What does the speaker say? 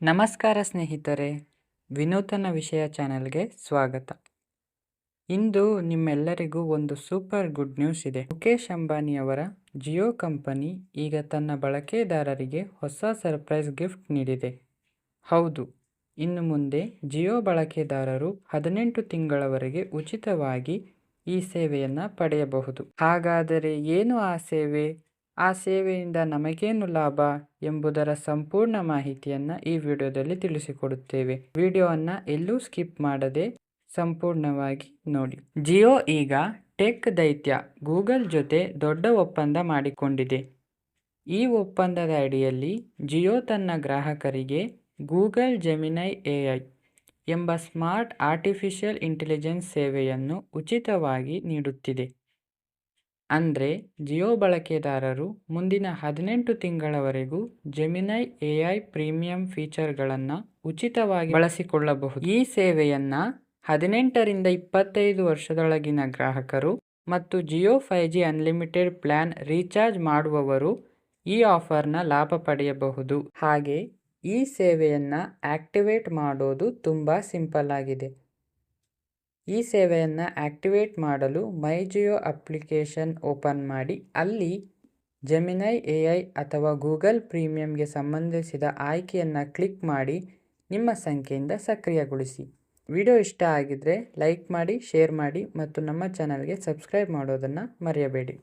ನಮಸ್ಕಾರ ಸ್ನೇಹಿತರೆ, ವಿನೂತನ ವಿಷಯ ಚಾನೆಲ್ಗೆ ಸ್ವಾಗತ. ಇಂದು ನಿಮ್ಮೆಲ್ಲರಿಗೂ ಒಂದು ಸೂಪರ್ ಗುಡ್ ನ್ಯೂಸ್ ಇದೆ. ಮುಖೇಶ್ ಅಂಬಾನಿಯವರ ಜಿಯೋ ಕಂಪನಿ ಈಗ ತನ್ನ ಬಳಕೆದಾರರಿಗೆ ಹೊಸ ಸರ್ಪ್ರೈಸ್ ಗಿಫ್ಟ್ ನೀಡಿದೆ. ಹೌದು, ಇನ್ನು ಮುಂದೆ ಜಿಯೋ ಬಳಕೆದಾರರು ಹದಿನೆಂಟು ತಿಂಗಳವರೆಗೆ ಉಚಿತವಾಗಿ ಈ ಸೇವೆಯನ್ನು ಪಡೆಯಬಹುದು. ಹಾಗಾದರೆ ಏನು ಆ ಸೇವೆ? ಆ ಸೇವೆಯಿಂದ ನಮಗೇನು ಲಾಭ ಎಂಬುದರ ಸಂಪೂರ್ಣ ಮಾಹಿತಿಯನ್ನು ಈ ವಿಡಿಯೋದಲ್ಲಿ ತಿಳಿಸಿಕೊಡುತ್ತೇವೆ. ವಿಡಿಯೋವನ್ನು ಎಲ್ಲೂ ಸ್ಕಿಪ್ ಮಾಡದೆ ಸಂಪೂರ್ಣವಾಗಿ ನೋಡಿ. ಜಿಯೋ ಈಗ ಟೆಕ್ ದೈತ್ಯ ಗೂಗಲ್ ಜೊತೆ ದೊಡ್ಡ ಒಪ್ಪಂದ ಮಾಡಿಕೊಂಡಿದೆ. ಈ ಒಪ್ಪಂದದ ಅಡಿಯಲ್ಲಿ ಜಿಯೋ ತನ್ನ ಗ್ರಾಹಕರಿಗೆ ಗೂಗಲ್ ಜೆಮಿನೈ ಎಐ ಎಂಬ ಸ್ಮಾರ್ಟ್ ಆರ್ಟಿಫಿಷಿಯಲ್ ಇಂಟೆಲಿಜೆನ್ಸ್ ಸೇವೆಯನ್ನು ಉಚಿತವಾಗಿ ನೀಡುತ್ತಿದೆ. ಅಂದರೆ ಜಿಯೋ ಬಳಕೆದಾರರು ಮುಂದಿನ ಹದಿನೆಂಟು ತಿಂಗಳವರೆಗೂ ಜೆಮಿನೈ ಎಐ ಪ್ರೀಮಿಯಂ ಫೀಚರ್ಗಳನ್ನು ಉಚಿತವಾಗಿ ಬಳಸಿಕೊಳ್ಳಬಹುದು. ಈ ಸೇವೆಯನ್ನು ಹದಿನೆಂಟರಿಂದ ಇಪ್ಪತ್ತೈದು ವರ್ಷದೊಳಗಿನ ಗ್ರಾಹಕರು ಮತ್ತು Jio five G unlimited plan recharge ಮಾಡುವವರು ಈ ಆಫರ್ನ ಲಾಭ ಪಡೆಯಬಹುದು. ಹಾಗೆ ಈ ಸೇವೆಯನ್ನು ಆಕ್ಟಿವೇಟ್ ಮಾಡೋದು ತುಂಬ ಸಿಂಪಲ್ ಆಗಿದೆ ಈ ಸೇವೆಯನ್ನು ಆಕ್ಟಿವೇಟ್ ಮಾಡಲು ಮೈ ಜಿಯೋ ಅಪ್ಲಿಕೇಶನ್ ಓಪನ್ ಮಾಡಿ, ಅಲ್ಲಿ ಜೆಮಿನೈ ಎ ಐ ಅಥವಾ ಗೂಗಲ್ ಪ್ರೀಮಿಯಂಗೆ ಸಂಬಂಧಿಸಿದ ಆಯ್ಕೆಯನ್ನು ಕ್ಲಿಕ್ ಮಾಡಿ ನಿಮ್ಮ ಸಂಖ್ಯೆಯಿಂದ ಸಕ್ರಿಯಗೊಳಿಸಿ. ವಿಡಿಯೋ ಇಷ್ಟ ಆಗಿದ್ದರೆ ಲೈಕ್ ಮಾಡಿ, ಶೇರ್ ಮಾಡಿ ಮತ್ತು ನಮ್ಮ ಚಾನಲ್ಗೆ ಸಬ್ಸ್ಕ್ರೈಬ್ ಮಾಡೋದನ್ನು ಮರೆಯಬೇಡಿ.